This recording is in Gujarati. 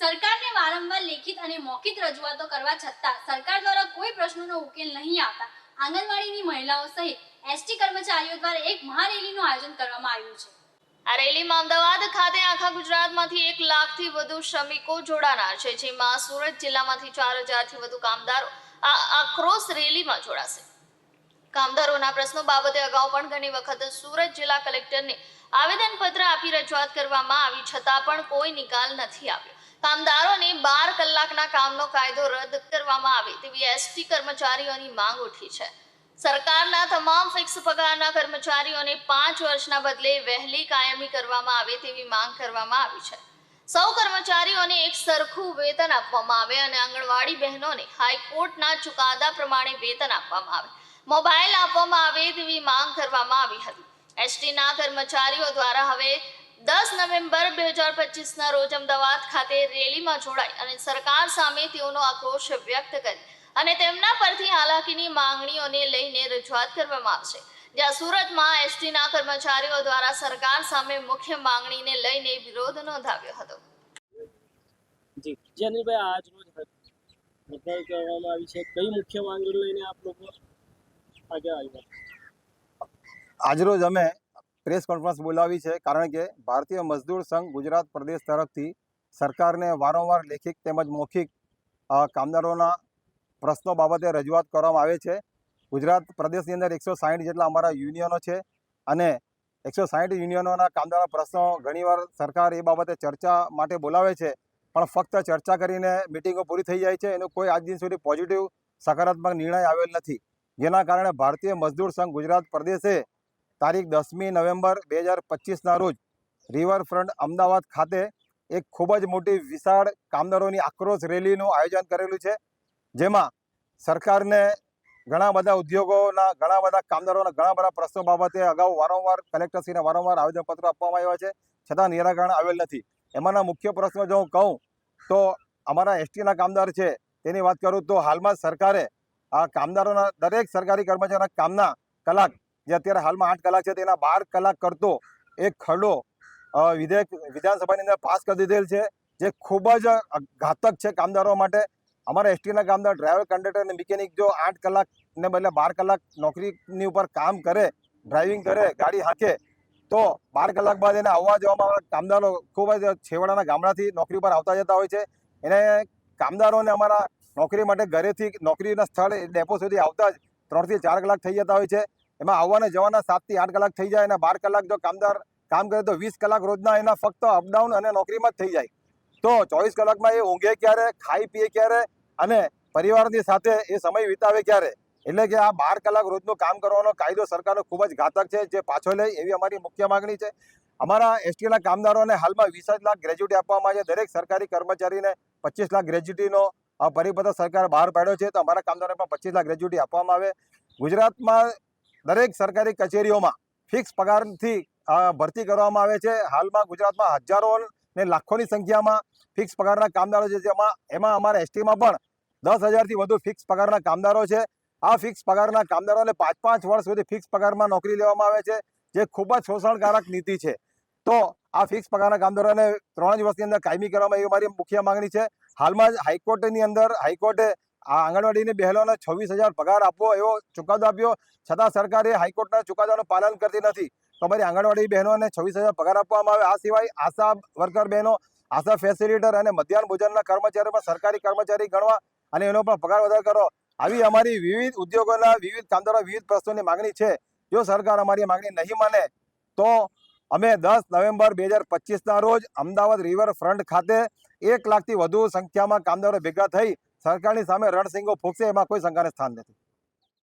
સરકારને વારંવાર લેખિત અને મૌખિક રજૂઆતો કરવા છતાં સરકાર દ્વારા કોઈ પ્રશ્નોનો ઉકેલ નહીં આવતા આંગણવાડીની મહિલાઓ સહિત એસટી કર્મચારીઓ દ્વારા એક મહારેલીનું આયોજન કરવામાં આવ્યું છે. આ રેલીમાં અમદાવાદ ખાતે આખા ગુજરાતમાંથી એક લાખથી વધુ શ્રમિકો જોડાનાર છે, જેમાં સુરત જિલ્લામાંથી ચાર હજારથી વધુ કામદારો આ આક્રોશ રેલીમાં જોડાશે. કામદારોના પ્રશ્નો બાબતે અગાઉ પણ ઘણી વખત સુરત જિલ્લા કલેક્ટરને આવેદનપત્ર આપી રજૂઆત કરવામાં આવી, છતાં પણ કોઈ નિકાલ નથી આવ્યો. કામદારોને બાર કલાકના કામનો કાયદો રદ કરવામાં આવે તેવી એસટી કર્મચારીઓની માંગ ઉઠી છે. સરકારના તમામ ફિક્સ પગારના કર્મચારીઓને પાંચ વર્ષના બદલે વહેલી કાયમી કરવામાં આવે તેવી માંગ કરવામાં આવી છે. સૌ કર્મચારીઓને એક સરખું વેતન આપવામાં આવે અને આંગણવાડી બહેનોને હાઈકોર્ટના ચુકાદા પ્રમાણે વેતન આપવામાં આવે. મોબાઈલ આપવામાં આવે તેવી માંગ કરવામાં આવી હતી. એસટીના કર્મચારીઓ દ્વારા હવે દસ નવેમ્બર બે હજાર પચીસના રોજ અમદાવાદ ખાતે રેલીમાં જોડાઈ અને સરકાર સામે તેઓનો આક્રોશ વ્યક્ત કરી અને તેમના પરથી હાલાકીની માંગણીઓને લઈને રજૂઆત કરવામાં આવશે. જ્યાં સુરતમાં એસટીના કર્મચારીઓ દ્વારા સરકાર સામે મુખ્ય માંગણીને લઈને વિરોધ નોંધાવ્યો હતો. જી જી અનિલભાઈ આજ રોજ હડતાલ કરવામાં આવી છે. કઈ મુખ્ય માંગણી લઈને આપ લોકો આગળ આવ્યા? આજરોજ અમે પ્રેસ કોન્ફરન્સ બોલાવી છે કારણ કે ભારતીય મજદૂર સંઘ ગુજરાત પ્રદેશ તરફથી સરકારને વારંવાર લેખિત તેમજ મૌખિક કામદારોના પ્રશ્નો બાબતે રજૂઆત કરવામાં આવે છે. ગુજરાત પ્રદેશની અંદર એકસો સાહીઠ જેટલા અમારા યુનિયનો છે અને એકસો સાહીઠ યુનિયનોના કામદારોના પ્રશ્નો ઘણીવાર સરકાર એ બાબતે ચર્ચા માટે બોલાવે છે. પણ ફક્ત ચર્ચા કરીને મિટિંગો પૂરી થઈ જાય છે. એનો કોઈ આજ દિન સુધી પોઝિટિવ, સકારાત્મક નિર્ણય આવેલ નથી. જેના કારણે ભારતીય મજદૂર સંઘ ગુજરાત પ્રદેશે તારીખ દસમી નવેમ્બર બે હજાર પચીસના રોજ રિવરફ્રન્ટ અમદાવાદ ખાતે એક ખૂબ જ મોટી વિશાળ કામદારોની આક્રોશ રેલીનું આયોજન કરેલું છે. જેમાં સરકારને ઘણા બધા ઉદ્યોગોના, ઘણા બધા કામદારોના ઘણા બધા પ્રશ્નો બાબતે અગાઉ વારંવાર કલેક્ટરશ્રીને વારંવાર આવેદનપત્રો આપવામાં આવ્યા છે. છતાં નિરાકરણ આવેલ નથી. એમાંના મુખ્ય પ્રશ્નો જો હું કહું, તો અમારા એસટીના કામદાર છે. તેની વાત કરું તો હાલમાં સરકારે આ કામદારોના દરેક સરકારી કર્મચારીના કામના કલાક જે અત્યારે હાલમાં આઠ કલાક છે તેના બાર કલાક કરતો એક ખરડો વિધેયક, વિધાનસભાની અંદર પાસ કરી દીધેલ છે, જે ખૂબ જ ઘાતક છે કામદારો માટે. અમારા એસટીના કામદાર, ડ્રાઈવર, કંડક્ટર અને મિકેનિક જો આઠ કલાકને બદલે બાર કલાક નોકરીની ઉપર કામ કરે, ડ્રાઇવિંગ કરે, ગાડી હાંકે, તો બાર કલાક બાદ એને આવવા જવામાં કામદારો ખૂબ જ છેવાડાના ગામડાથી નોકરી પર આવતા જતા હોય છે. એને કામદારોને અમારા નોકરી માટે ઘરેથી નોકરીના સ્થળ, ડેપો સુધી આવતા જ ત્રણથી ચાર કલાક થઈ જતા હોય છે. એમાં આવવાના જવાના સાતથી આઠ કલાક થઈ જાય અને બાર કલાક જો કામદાર કામ કરે તો વીસ કલાક રોજના એના ફક્ત અપડાઉન અને નોકરીમાં જ થઈ જાય. તો ચોવીસ કલાકમાં એ ઊંઘે ક્યારે, ખાઈ પીએ ક્યારે અને પરિવારની સાથે એ સમય વિતાવે ક્યારે? એટલે કે આ બાર કલાક રોજનું કામ કરવાનો કાયદો સરકારનો ખૂબ જ ઘાતક છે, જે પાછો લે એવી અમારી મુખ્ય માગણી છે. અમારા એસટીના કામદારોને હાલમાં વીસ જ લાખ ગ્રેજ્યુટી આપવામાં આવે છે. દરેક સરકારી કર્મચારીને પચીસ લાખ ગ્રેજ્યુટીનો પરિપત્ર સરકાર બહાર પાડ્યો છે. તો અમારા કામદારોને પણ પચીસ લાખ ગ્રેજ્યુટી આપવામાં આવે. ગુજરાતમાં દરેક સરકારી કચેરીઓમાં ફિક્સ પગારથી ભરતી કરવામાં આવે છે. હાલમાં ગુજરાતમાં હજારો ને લાખોની સંખ્યામાં ફિક્સ પગારના કામદારો છે. જેમાં, એમાં અમારા એસટીમાં પણ દસ હજારથી વધુ ફિક્સ પગારના કામદારો છે. આ ફિક્સ પગારના કામદારોને પાંચ પાંચ વર્ષ સુધી ફિક્સ પગારમાં નોકરી લેવામાં આવે છે, જે ખૂબ જ શોષણકારક નીતિ છે. તો આ ફિક્સ પગારના કામદારોને ત્રણ જ વર્ષની અંદર કાયમી કરવામાં એવી મારી મુખ્ય માંગણી છે. હાલમાં જ હાઈકોર્ટની અંદર, હાઈકોર્ટે આ આંગણવાડીની બહેનોને છવ્વીસ હજાર પગાર આપવો એવો ચુકાદો આપ્યો. છતાં સરકારે હાઈકોર્ટના ચુકાદાનું પાલન કરતી નથી. તો અમારી આંગણવાડી બહેનોને છવ્વીસ હજાર પગાર આપવામાં આવે. આ સિવાય આશા વર્કર બહેનો, આશા ફેસિલિટર અને મધ્યાહન ભોજનના કર્મચારીઓ પણ સરકારી કર્મચારી ગણવા અને એનો પણ પગાર વધારો કરો. આવી અમારી વિવિધ ઉદ્યોગોના વિવિધ કામદારો વિવિધ પ્રશ્નોની માગણી છે. જો સરકાર અમારી માગણી નહીં માને, તો અમે દસ નવેમ્બર બે હજાર પચીસના રોજ અમદાવાદ રિવરફ્રન્ટ ખાતે એક લાખથી વધુ સંખ્યામાં કામદારો ભેગા થઈ સરકારની સામે રણસિંગો ફૂંકશે એમાં કોઈ શંકાને સ્થાન નથી.